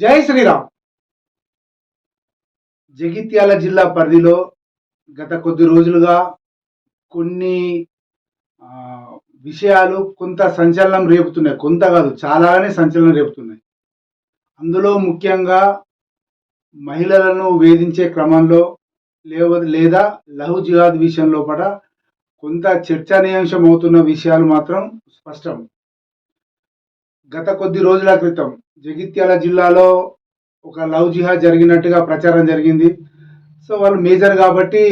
జై శ్రీరామ్. జగిత్యాల జిల్లా పరిధిలో గత కొద్ది రోజులుగా కొన్ని విషయాలు కొంత సంచలనం రేపుతున్నాయి. కొంత కాదు చాలానే సంచలనం రేపుతున్నాయి. అందులో ముఖ్యంగా మహిళలను వేధించే క్రమంలో లేవ లేదా లహు జిహాద్ విషయంలో పట కొంత చర్చనీయాంశం అవుతున్న విషయాలు మాత్రం స్పష్టం. గత కొద్ది రోజుల క్రితం జగిత్యాల జిల్లాలో ఒక లవ్ జిహాద్ జరిగినట్టుగా ప్రచారం జరిగింది. సో వాళ్ళు మేజర్ కాబట్టి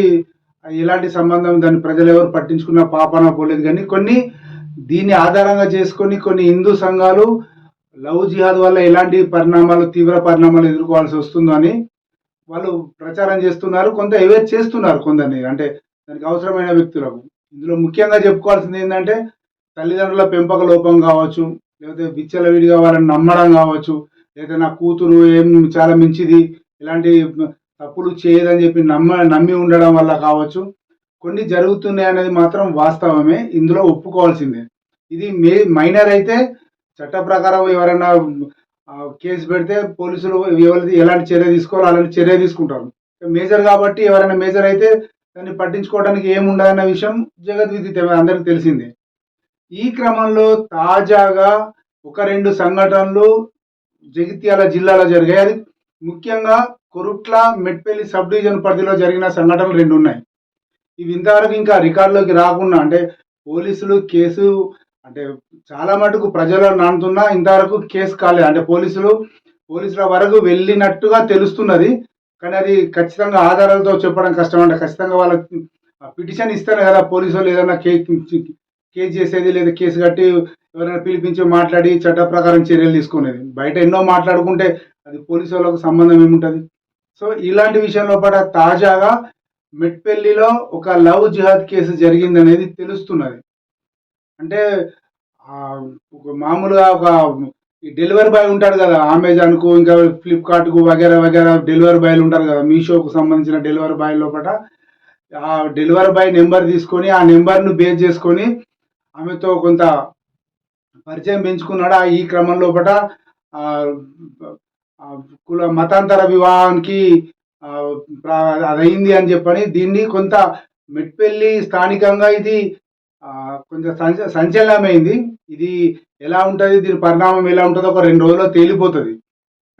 ఎలాంటి సంబంధం దాన్ని ప్రజలు ఎవరు పట్టించుకున్న పాపన పోలేదు. కానీ కొన్ని దీన్ని ఆధారంగా చేసుకొని కొన్ని హిందూ సంఘాలు లవ్ జిహాద్ వల్ల ఎలాంటి పరిణామాలు తీవ్ర పరిణామాలు ఎదుర్కోవాల్సి వస్తుందో అని వాళ్ళు ప్రచారం చేస్తున్నారు. కొంత అవేర్ చేస్తున్నారు కొందరిని. అంటే దానికి అవసరమైన వ్యక్తులకు. ఇందులో ముఖ్యంగా చెప్పుకోవాల్సింది ఏంటంటే తల్లిదండ్రుల పెంపక లోపం కావచ్చు లేకపోతే విచ్చలవిడిగా వాళ్ళని నమ్మడం కావచ్చు లేదా నా కూతురు ఏం చాలా మంచిది ఇలాంటి తప్పులు చేయదని చెప్పి నమ్మ నమ్మి ఉండడం వల్ల కావచ్చు. కొన్ని జరుగుతున్నాయి అనేది మాత్రం వాస్తవమే ఇందులో ఒప్పుకోవాల్సిందే. ఇది మే మైనర్ అయితే చట్ట ప్రకారం ఎవరైనా కేసు పెడితే పోలీసులు ఎవరి ఎలాంటి చర్య తీసుకోవాలో అలాంటి చర్య తీసుకుంటారు. మేజర్ కాబట్టి ఎవరైనా మేజర్ అయితే దాన్ని పట్టించుకోవడానికి ఏముండదన్న విషయం జగద్విదితమే అందరికి తెలిసిందే. ఈ క్రమంలో తాజాగా ఒక రెండు సంఘటనలు జగిత్యాల జిల్లాలో జరిగాయి. అది ముఖ్యంగా కొరుట్ల మెట్పల్లి సబ్ డివిజన్ పరిధిలో జరిగిన సంఘటనలు రెండు ఉన్నాయి. ఇవి ఇంతవరకు ఇంకా రికార్డులోకి రాకుండా అంటే పోలీసులు కేసు అంటే చాలా మటుకు ప్రజలు నానుతున్నా ఇంతవరకు కేసు కాలేదు. అంటే పోలీసులు పోలీసుల వరకు వెళ్ళినట్టుగా తెలుస్తున్నది. కానీ అది ఖచ్చితంగా ఆధారాలతో చెప్పడం కష్టం. అంటే ఖచ్చితంగా వాళ్ళ పిటిషన్ ఇస్తేనే కదా పోలీసులు ఏదైనా కే కేసు చేసేది లేదా కేసు కట్టి ఎవరైనా పిలిపించి మాట్లాడి చట్ట ప్రకారం చర్యలు తీసుకునేది. బయట ఎన్నో మాట్లాడుకుంటే అది పోలీసు వాళ్ళకు సంబంధం ఏముంటుంది? సో ఇలాంటి విషయంలో పట తాజాగా మెట్పెల్లిలో ఒక లవ్ జిహాద్ కేసు జరిగిందనేది తెలుస్తున్నది. అంటే ఒక మామూలుగా ఒక ఈ డెలివరీ బాయ్ ఉంటాడు కదా అమెజాన్కు ఇంకా ఫ్లిప్కార్ట్కు వగేరా వగేరా డెలివరీ బాయ్లు ఉంటారు కదా మీషోకు సంబంధించిన డెలివరీ బాయ్ లోపల ఆ డెలివరీ బాయ్ నెంబర్ తీసుకొని ఆ నెంబర్ను బేస్ చేసుకొని ఆమెతో కొంత పరిచయం పెంచుకున్నాడు ఆ ఈ క్రమం లోపల కుల మతాంతర వివాహానికి అదైంది అదయింది అని చెప్పని దీన్ని కొంత మెట్పెల్లి స్థానికంగా ఇది కొంచెం సంచ సంచలనమైంది. ఇది ఎలా ఉంటుంది? దీని పరిణామం ఎలా ఉంటుందో ఒక రెండు రోజుల్లో తేలిపోతుంది.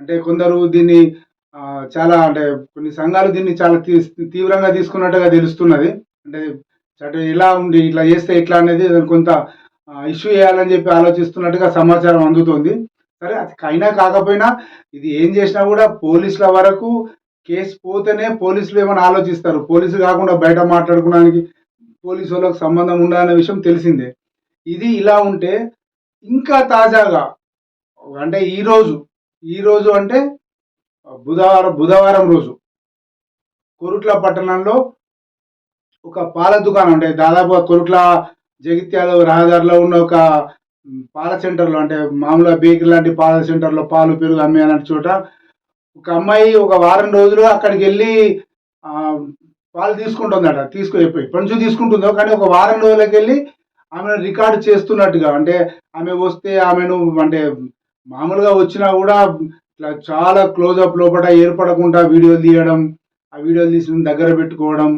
అంటే కొందరు దీన్ని చాలా అంటే కొన్ని సంఘాలు దీన్ని చాలా తీవ్రంగా తీసుకున్నట్టుగా తెలుస్తున్నది. అంటే అంటే ఇలా ఉంది ఇట్లా చేస్తే ఎట్లా అనేది కొంత ఇష్యూ చేయాలని చెప్పి ఆలోచిస్తున్నట్టుగా సమాచారం అందుతుంది. సరే అది అయినా కాకపోయినా ఇది ఏం చేసినా కూడా పోలీసుల వరకు కేసు పోతేనే పోలీసులు ఏమైనా ఆలోచిస్తారు. పోలీసు కాకుండా బయట మాట్లాడుకోవడానికి పోలీసు వాళ్ళకి సంబంధం ఉండాలనే విషయం తెలిసిందే. ఇది ఇలా ఉంటే ఇంకా తాజాగా అంటే ఈరోజు ఈరోజు ఈ రోజు అంటే బుధవారం బుధవారం రోజు కొరుట్ల పట్టణంలో ఒక పాల దుకాణం అంటే దాదాపుగా కొరుట్ల జగిత్యాల రహదారిలో ఉన్న ఒక పాల సెంటర్లో అంటే మామూలుగా బేకరీ లాంటి పాల సెంటర్లో పాలు పెరుగు అమ్మే అలాంటి చోట ఒక అమ్మాయి ఒక వారం రోజులు అక్కడికి వెళ్ళి పాలు తీసుకుంటుందట తీసుకు ఎప్పటి నుంచో తీసుకుంటుందో కానీ ఒక వారం రోజులకి వెళ్ళి ఆమెను రికార్డు చేస్తున్నట్టుగా అంటే ఆమె వస్తే ఆమెను అంటే మామూలుగా వచ్చినా కూడా ఇట్లా చాలా క్లోజప్ లోపల ఏర్పడకుండా వీడియోలు తీయడం ఆ వీడియోలు తీసిన దగ్గర పెట్టుకోవడం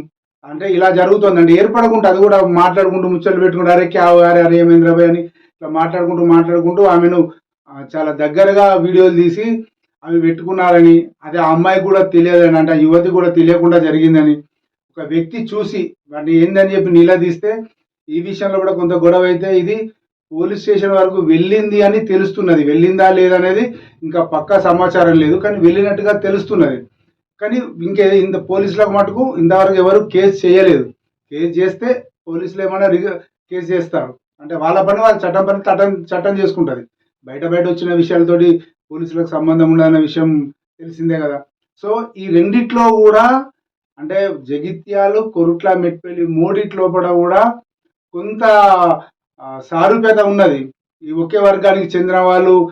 అంటే ఇలా జరుగుతుందండి. ఏర్పడకుండా అది కూడా మాట్లాడుకుంటూ ముచ్చట్లు పెట్టుకుంటూ అరే క్యావ్ అరే అరే ఏమేంద్రబాయ్ అని ఇట్లా మాట్లాడుకుంటూ మాట్లాడుకుంటూ ఆమెను చాలా దగ్గరగా వీడియోలు తీసి అవి పెట్టుకున్నారని అదే ఆ అమ్మాయి కూడా తెలియదని అంటే ఆ యువతి కూడా తెలియకుండా జరిగిందని ఒక వ్యక్తి చూసి వాటిని ఏందని చెప్పి నిలదీస్తే ఈ విషయంలో కూడా కొంత గొడవ అయితే ఇది పోలీస్ స్టేషన్ వరకు వెళ్ళింది అని తెలుస్తున్నది. వెళ్ళిందా లేదనేది ఇంకా పక్కా సమాచారం లేదు. కానీ వెళ్ళినట్టుగా తెలుస్తున్నది. కానీ ఇంకే ఇంత పోలీసులకు మటుకు ఇంతవరకు ఎవరు కేసు చేయలేదు. కేసు చేస్తే పోలీసులు ఏమైనా కేసు చేస్తారు. అంటే వాళ్ళ పని వాళ్ళ చట్టం పని చట్టం చట్టం చేసుకుంటుంది. బయట బయట వచ్చిన విషయాలతోటి పోలీసులకు సంబంధం ఉండదన్న విషయం తెలిసిందే కదా. సో ఈ రెండిట్లో కూడా అంటే జగిత్యాలు కొరుట్ల మెట్పల్లి మూడిట్లో కూడా కొంత సారూప్యత ఉన్నది. ఈ ఒకే వర్గానికి చెందిన వాళ్ళు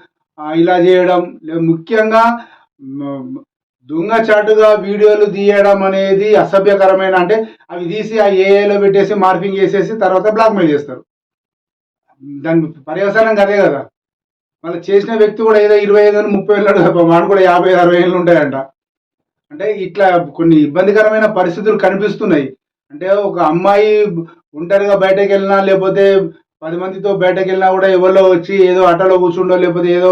ఇలా చేయడం. లే- ముఖ్యంగా దొంగచాటుగా వీడియోలు తీయడం అనేది అసభ్యకరమైన అంటే అవి తీసి ఆ ఏఐలో పెట్టేసి మార్పింగ్ చేసేసి తర్వాత బ్లాక్మెయిల్ చేస్తారు. దాని పర్యవసానం కదే కదా. మళ్ళీ చేసిన వ్యక్తి కూడా ఏదో ఇరవై ఐదు అని ముప్పై ఏళ్ళు మాడు కూడా యాభై అరవై ఏళ్ళు ఉంటాయంట. అంటే ఇట్లా కొన్ని ఇబ్బందికరమైన పరిస్థితులు కనిపిస్తున్నాయి. అంటే ఒక అమ్మాయి ఒంటరిగా బయటకు వెళ్ళినా లేకపోతే పది మందితో బయటకు వెళ్ళినా కూడా ఎవరో వచ్చి ఏదో ఆటోలో కూర్చుండో లేకపోతే ఏదో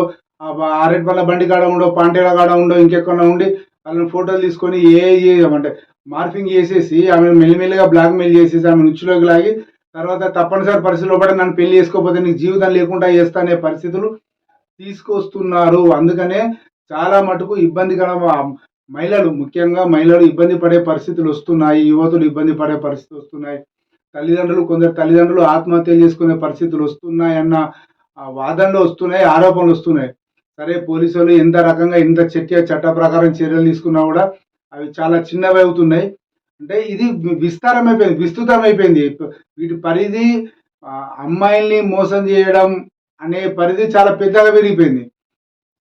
ఆరెడ్ పళ్ళ బండి కాడ ఉండో పాంటేల కాడ ఉండో ఇంకెక్కడ ఉండి వాళ్ళని ఫోటోలు తీసుకొని ఏ చేయమంటే మార్ఫింగ్ చేసేసి ఆమె మెల్లిమెల్లిగా బ్లాక్మెయిల్ చేసేసి ఆమె నుచ్చులోకి లాగి తర్వాత తప్పనిసరి పరిస్థితిలో పడే నన్ను పెళ్ళి చేసుకోకపోతే నీకు జీవితం లేకుండా చేస్తానే పరిస్థితులు తీసుకొస్తున్నారు. అందుకనే చాలా మటుకు ఇబ్బందికర మహిళలు ముఖ్యంగా మహిళలు ఇబ్బంది పడే పరిస్థితులు వస్తున్నాయి యువతులు ఇబ్బంది పడే పరిస్థితులు వస్తున్నాయి. తల్లిదండ్రులు కొందరు తల్లిదండ్రులు ఆత్మహత్య చేసుకునే పరిస్థితులు వస్తున్నాయి అన్న ఆ, వాదనలు వస్తున్నాయి ఆరోపణలు వస్తున్నాయి. సరే పోలీసులు ఎంత రకంగా ఎంత చట్ట చట్ట ప్రకారం చర్యలు తీసుకున్నా కూడా అవి చాలా చిన్నవి అవుతున్నాయి. అంటే ఇది విస్తారమైపోయింది విస్తృతమైపోయింది. వీటి పరిధి అమ్మాయిల్ని మోసం చేయడం అనే పరిధి చాలా పెద్దగా పెరిగిపోయింది.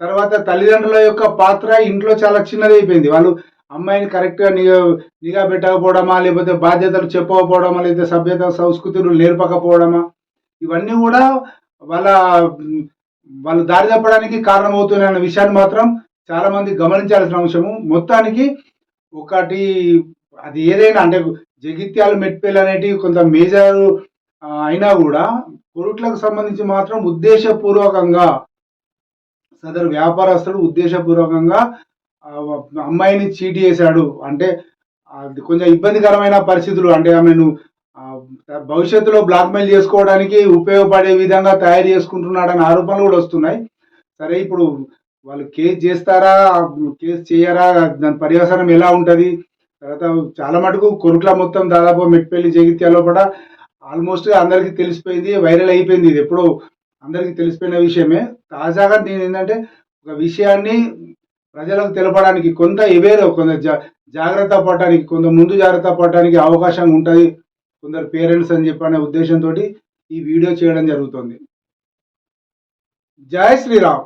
తర్వాత తల్లిదండ్రుల యొక్క పాత్ర ఇంట్లో చాలా చిన్నది అయిపోయింది. వాళ్ళు అమ్మాయిని కరెక్ట్గా నిఘా నిఘా పెట్టకపోవడమా లేకపోతే బాధ్యతలు చెప్పకపోవడమా లేకపోతే సభ్యత సంస్కృతులు నేర్పకపోవడమా ఇవన్నీ కూడా వాళ్ళ వాళ్ళు దారి తప్పడానికి కారణమవుతున్నాయి అన్న విషయాన్ని మాత్రం చాలా మంది గమనించాల్సిన అంశము. మొత్తానికి ఒకటి అది ఏదైనా అంటే జగిత్యాల మెట్పేలు అనేటివి కొంత మేజర్ అయినా కూడా కొరుట్లకు సంబంధించి మాత్రం ఉద్దేశపూర్వకంగా సదరు వ్యాపారస్తుడు ఉద్దేశపూర్వకంగా అమ్మాయిని చీటీ చేశాడు. అంటే అది కొంచెం ఇబ్బందికరమైన పరిస్థితులు. అంటే ఆమెను భవిష్యత్తులో బ్లాక్మెయిల్ చేసుకోవడానికి ఉపయోగపడే విధంగా తయారు చేసుకుంటున్నాడని ఆరోపణలు కూడా వస్తున్నాయి. సరే ఇప్పుడు వాళ్ళు కేసు చేస్తారా? కేసు చేయరా? దాని పర్యవసనం ఎలా ఉంటుంది? తర్వాత చాలా మటుకు కొరుట్ల మొత్తం దాదాపు మెట్పల్లి జగిత్యాలో కూడా ఆల్మోస్ట్ అందరికీ తెలిసిపోయింది వైరల్ అయిపోయింది ఇది ఎప్పుడో. అందరికీ తెలిసిపోయిన విషయమే. తాజాగా నేను ఏంటంటే ఒక విషయాన్ని ప్రజలకు తెలపడానికి కొంత ఎవేరో కొంత జా- జాగ్రత్త పడటానికి కొంత ముందు జాగ్రత్త పడటానికి అవకాశం ఉంటుంది కొందరు పేరెంట్స్ అని చెప్పనే ఉద్దేశంతో ఈ వీడియో చేయడం జరుగుతుంది. జై శ్రీరామ్.